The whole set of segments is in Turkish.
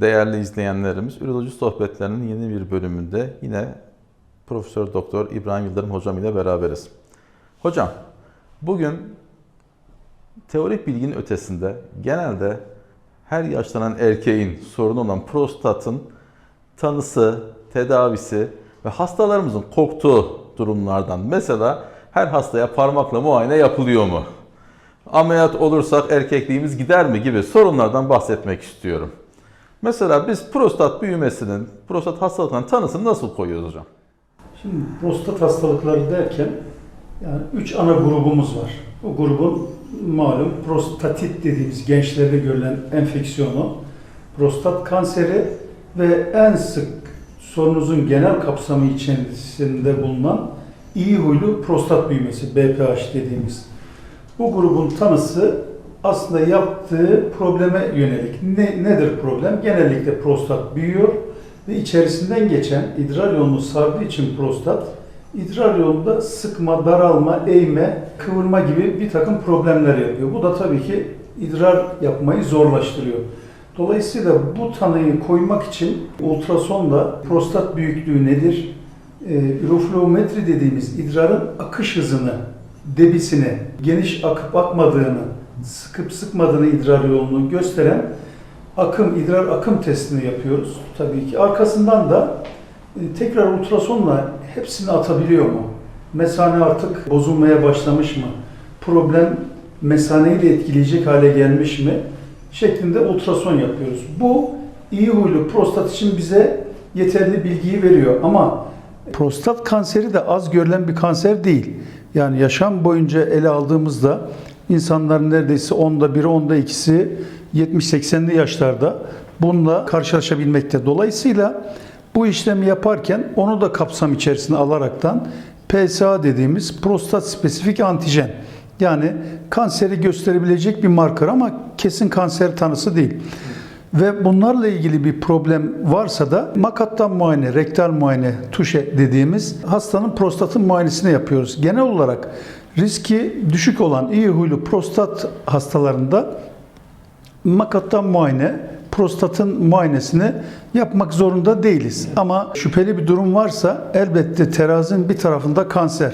Değerli izleyenlerimiz, Üroloji Sohbetlerinin yeni bir bölümünde yine Profesör Doktor İbrahim Yıldırım hocam ile beraberiz. Hocam, bugün teorik bilginin ötesinde genelde her yaşlanan erkeğin sorunu olan prostatın tanısı, tedavisi ve hastalarımızın korktuğu durumlardan mesela her hastaya parmakla muayene yapılıyor mu? Ameliyat olursak erkekliğimiz gider mi gibi sorunlardan bahsetmek istiyorum. Mesela biz prostat büyümesinin, prostat hastalığının tanısını nasıl koyuyoruz hocam? Şimdi prostat hastalıkları derken yani üç ana grubumuz var. Bu grubun malum prostatit dediğimiz gençlerde görülen enfeksiyonu, prostat kanseri ve en sık sorunuzun genel kapsamı içerisinde bulunan iyi huylu prostat büyümesi BPH dediğimiz. Bu grubun tanısı aslında yaptığı probleme yönelik. Ne, nedir problem? Genellikle prostat büyüyor ve içerisinden geçen idrar yolunu sardığı için prostat idrar yolunda sıkma, daralma, eğme, kıvırma gibi bir takım problemler yapıyor. Bu da tabii ki idrar yapmayı zorlaştırıyor. Dolayısıyla bu tanıyı koymak için ultrasonla prostat büyüklüğü nedir, e, üroflometri dediğimiz idrarın akış hızını, debisini, geniş akıp akmadığını, sıkıp sıkmadığını idrar yolunu gösteren akım, idrar akım testini yapıyoruz tabii ki. Arkasından da e, tekrar ultrasonla hepsini atabiliyor mu? Mesane artık bozulmaya başlamış mı? Problem mesaneyi de etkileyecek hale gelmiş mi? Şeklinde ultrason yapıyoruz. Bu iyi huylu prostat için bize yeterli bilgiyi veriyor ama prostat kanseri de az görülen bir kanser değil. Yani yaşam boyunca ele aldığımızda insanların neredeyse onda biri, onda ikisi 70-80'li yaşlarda bununla karşılaşabilmekte. Dolayısıyla bu işlemi yaparken onu da kapsam içerisine alaraktan PSA dediğimiz prostat spesifik antijen yani kanseri gösterebilecek bir marker ama kesin kanser tanısı değil. Ve bunlarla ilgili bir problem varsa da makattan muayene, rektal muayene, tuşe dediğimiz hastanın prostatın muayenesini yapıyoruz. Genel olarak riski düşük olan iyi huylu prostat hastalarında makattan muayene, prostatın muayenesini yapmak zorunda değiliz. Ama şüpheli bir durum varsa elbette terazinin bir tarafında kanser,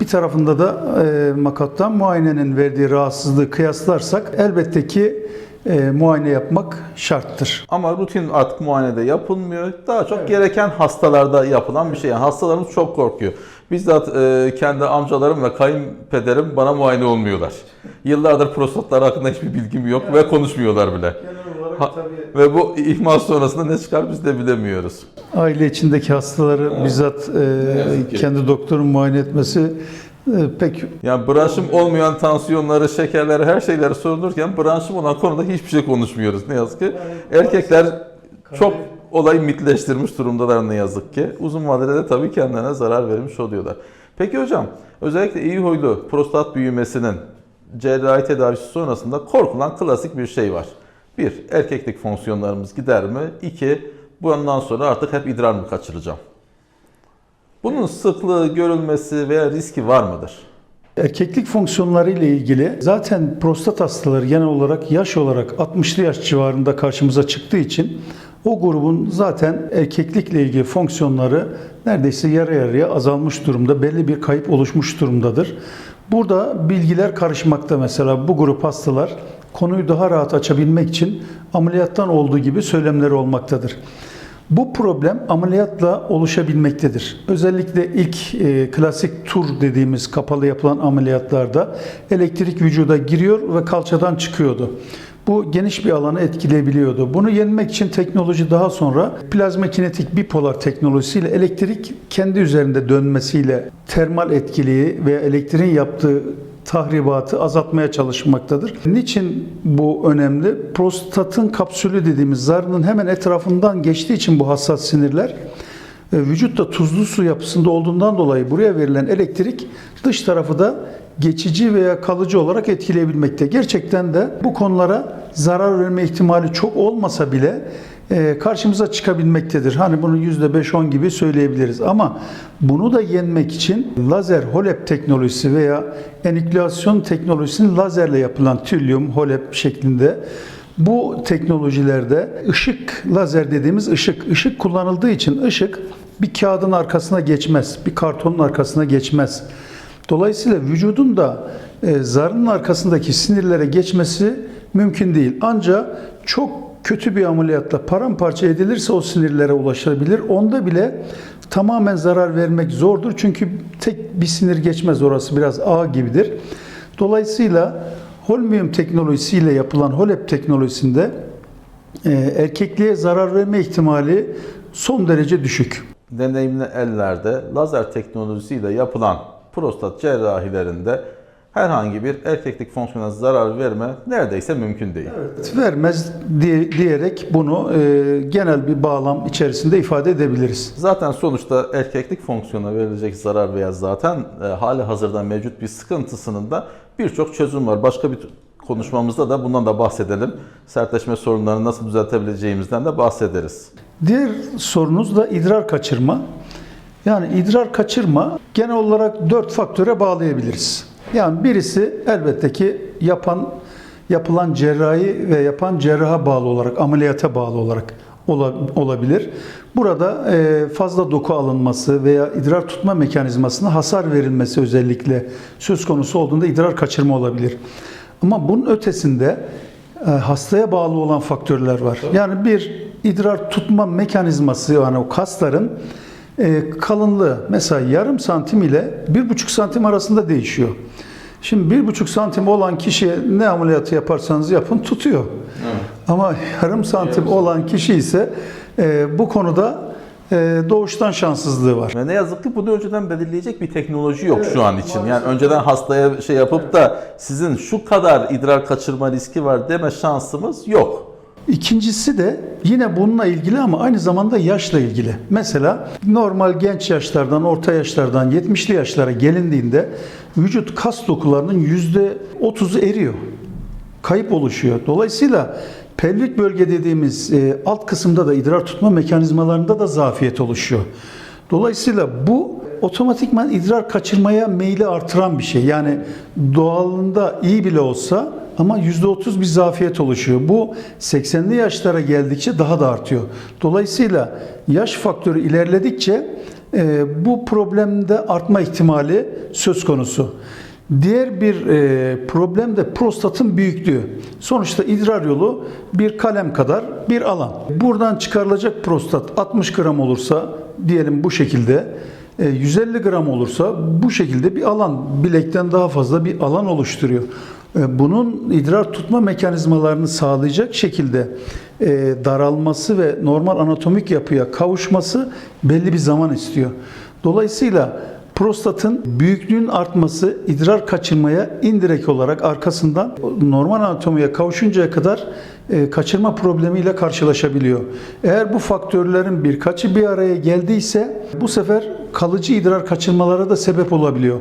bir tarafında da e, makattan muayenenin verdiği rahatsızlığı kıyaslarsak elbette ki e, muayene yapmak şarttır. Ama rutin artık muayenede yapılmıyor. Daha çok gereken hastalarda yapılan bir şey. Yani hastalarımız çok korkuyor. Bizzat e, kendi amcalarım ve kayınpederim bana muayene olmuyorlar. Yıllardır prostatlar hakkında hiçbir bilgim yok ve konuşmuyorlar bile. Ha- tabii Ve bu ihmal sonrasında ne çıkar biz de bilemiyoruz. aile içindeki hastaları bizzat e, kendi doktorun muayene etmesi e, pek Yani branşım olmayan tansiyonları, şekerleri, her şeyleri sorulurken branşım olan konuda hiçbir şey konuşmuyoruz ne yazık ki. Erkekler çok olayı mitleştirmiş durumdalar ne yazık ki. Uzun vadede de tabii kendilerine zarar vermiş oluyorlar. Peki hocam, özellikle iyi huylu prostat büyümesinin cerrahi tedavisi sonrasında korkulan klasik bir şey var. Bir, erkeklik fonksiyonlarımız gider mi? İki, bundan sonra artık hep idrar mı kaçıracağım? Bunun sıklığı, görülmesi veya riski var mıdır? Erkeklik fonksiyonları ile ilgili zaten prostat hastaları genel olarak yaş olarak 60'lı yaş civarında karşımıza çıktığı için o grubun zaten erkeklikle ilgili fonksiyonları neredeyse yarı yarıya azalmış durumda. Belli bir kayıp oluşmuş durumdadır. Burada bilgiler karışmakta mesela bu grup hastalar konuyu daha rahat açabilmek için ameliyattan olduğu gibi söylemleri olmaktadır. Bu problem ameliyatla oluşabilmektedir. Özellikle ilk e, klasik tur dediğimiz kapalı yapılan ameliyatlarda elektrik vücuda giriyor ve kalçadan çıkıyordu. Bu geniş bir alanı etkileyebiliyordu. Bunu yenmek için teknoloji daha sonra plazma kinetik bipolar teknolojisiyle elektrik kendi üzerinde dönmesiyle termal etkiliği ve elektriğin yaptığı tahribatı azaltmaya çalışmaktadır. Niçin bu önemli? Prostatın kapsülü dediğimiz zarının hemen etrafından geçtiği için bu hassas sinirler e, vücutta tuzlu su yapısında olduğundan dolayı buraya verilen elektrik dış tarafı da geçici veya kalıcı olarak etkileyebilmekte. Gerçekten de bu konulara zarar verme ihtimali çok olmasa bile e, karşımıza çıkabilmektedir. Hani bunu %5-10 gibi söyleyebiliriz. Ama bunu da yenmek için lazer HOLEP teknolojisi veya enükleasyon teknolojisinin lazerle yapılan tülyum, HOLEP şeklinde Bu teknolojilerde ışık, lazer dediğimiz ışık, ışık kullanıldığı için ışık bir kağıdın arkasına geçmez, bir kartonun arkasına geçmez. Dolayısıyla vücudun da e, zarının arkasındaki sinirlere geçmesi mümkün değil. Ancak çok kötü bir ameliyatla paramparça edilirse o sinirlere ulaşabilir. Onda bile tamamen zarar vermek zordur. Çünkü tek bir sinir geçmez orası biraz ağ gibidir. Dolayısıyla holmium teknolojisiyle yapılan HOLEP teknolojisinde e, erkekliğe zarar verme ihtimali son derece düşük. Deneyimli ellerde lazer teknolojisiyle yapılan prostat cerrahilerinde herhangi bir erkeklik fonksiyonuna zarar verme neredeyse mümkün değil. Vermez diye, diyerek bunu e, genel bir bağlam içerisinde ifade edebiliriz. Zaten sonuçta erkeklik fonksiyonuna verilecek zarar veya zaten e, hali hazırda mevcut bir sıkıntısının da birçok çözüm var. Başka bir konuşmamızda da bundan da bahsedelim. Sertleşme sorunlarını nasıl düzeltebileceğimizden de bahsederiz. Diğer sorunuz da idrar kaçırma. Yani idrar kaçırma genel olarak dört faktöre bağlayabiliriz. Yani birisi elbette ki yapan yapılan cerrahi ve yapan cerraha bağlı olarak, ameliyata bağlı olarak ola- olabilir. Burada e, fazla doku alınması veya idrar tutma mekanizmasına hasar verilmesi özellikle söz konusu olduğunda idrar kaçırma olabilir. Ama bunun ötesinde e, hastaya bağlı olan faktörler var. Yani bir idrar tutma mekanizması yani o kasların kalınlığı mesela yarım santim ile bir buçuk santim arasında değişiyor. Şimdi bir buçuk santim olan kişiye ne ameliyatı yaparsanız yapın tutuyor. Ama yarım santim olan kişi ise e, bu konuda e, doğuştan şanssızlığı var. Ve ne yazık ki bunu önceden belirleyecek bir teknoloji yok şu an için. Yani önceden hastaya şey yapıp da sizin şu kadar idrar kaçırma riski var deme şansımız yok. İkincisi de yine bununla ilgili ama aynı zamanda yaşla ilgili. Mesela normal genç yaşlardan, orta yaşlardan 70'li yaşlara gelindiğinde vücut kas dokularının %30'u eriyor. Kayıp oluşuyor. Dolayısıyla pelvik bölge dediğimiz e, alt kısımda da idrar tutma mekanizmalarında da zafiyet oluşuyor. Dolayısıyla bu otomatikman idrar kaçırmaya meyli artıran bir şey. Yani doğalında iyi bile olsa ama %30 bir zafiyet oluşuyor. Bu 80'li yaşlara geldikçe daha da artıyor. Dolayısıyla yaş faktörü ilerledikçe e, bu problemde artma ihtimali söz konusu. Diğer bir e, problem de prostatın büyüklüğü. Sonuçta idrar yolu bir kalem kadar bir alan. Buradan çıkarılacak prostat 60 gram olursa diyelim bu şekilde e, 150 gram olursa bu şekilde bir alan bilekten daha fazla bir alan oluşturuyor. E, Bunun idrar tutma mekanizmalarını sağlayacak şekilde e, daralması ve normal anatomik yapıya kavuşması belli bir zaman istiyor. Dolayısıyla prostatın büyüklüğün artması idrar kaçırmaya indirekt olarak arkasından normal anatomiye kavuşuncaya kadar e, kaçırma problemiyle karşılaşabiliyor. Eğer bu faktörlerin birkaçı bir araya geldiyse bu sefer kalıcı idrar kaçırmalara da sebep olabiliyor.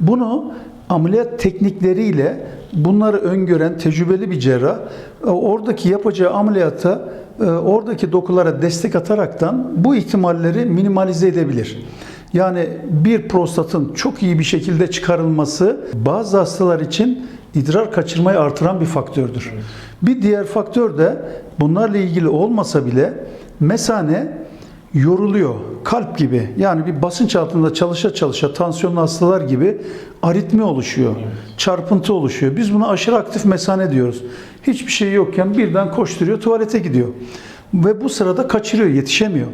Bunu ameliyat teknikleriyle bunları öngören tecrübeli bir cerrah e, oradaki yapacağı ameliyata e, oradaki dokulara destek ataraktan bu ihtimalleri minimalize edebilir. Yani bir prostatın çok iyi bir şekilde çıkarılması bazı hastalar için idrar kaçırmayı artıran bir faktördür. Bir diğer faktör de bunlarla ilgili olmasa bile mesane yoruluyor. Kalp gibi yani bir basınç altında çalışa çalışa tansiyonlu hastalar gibi aritmi oluşuyor. Çarpıntı oluşuyor. Biz buna aşırı aktif mesane diyoruz. Hiçbir şey yokken birden koşturuyor tuvalete gidiyor. Ve bu sırada kaçırıyor, yetişemiyor.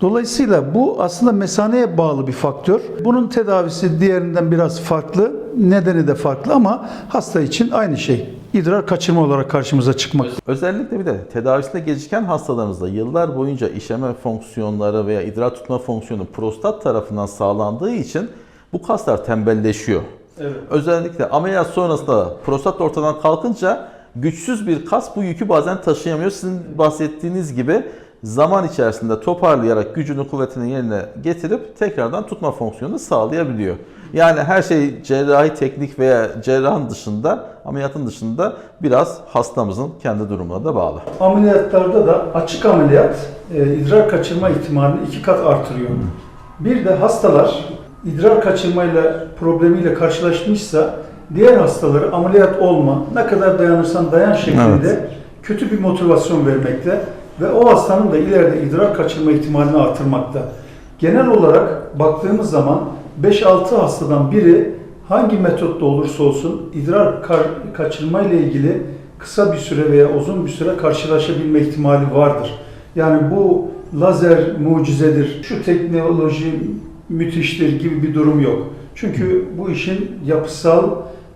Dolayısıyla bu aslında mesaneye bağlı bir faktör. Bunun tedavisi diğerinden biraz farklı, nedeni de farklı ama hasta için aynı şey. İdrar kaçırma olarak karşımıza çıkmak. Özellikle bir de tedavisinde geciken hastalarımızda yıllar boyunca işeme fonksiyonları veya idrar tutma fonksiyonu prostat tarafından sağlandığı için bu kaslar tembelleşiyor. Evet. Özellikle ameliyat sonrasında prostat ortadan kalkınca güçsüz bir kas bu yükü bazen taşıyamıyor. Sizin bahsettiğiniz gibi zaman içerisinde toparlayarak gücünü kuvvetini yerine getirip tekrardan tutma fonksiyonunu sağlayabiliyor. Yani her şey cerrahi teknik veya cerrahın dışında, ameliyatın dışında biraz hastamızın kendi durumuna da bağlı. Ameliyatlarda da açık ameliyat e, idrar kaçırma ihtimalini iki kat artırıyor. Bir de hastalar idrar kaçırmayla problemiyle karşılaşmışsa diğer hastaları ameliyat olma, ne kadar dayanırsan dayan şeklinde kötü bir motivasyon vermekte ve o hastanın da ileride idrar kaçırma ihtimalini artırmakta. Genel olarak baktığımız zaman 5-6 hastadan biri hangi metotta olursa olsun idrar kaçırma ile ilgili kısa bir süre veya uzun bir süre karşılaşabilme ihtimali vardır. Yani bu lazer mucizedir, şu teknoloji müthiştir gibi bir durum yok. Çünkü bu işin yapısal,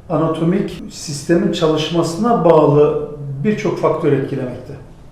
anatomik sistemin çalışmasına bağlı birçok faktör etkilemekte.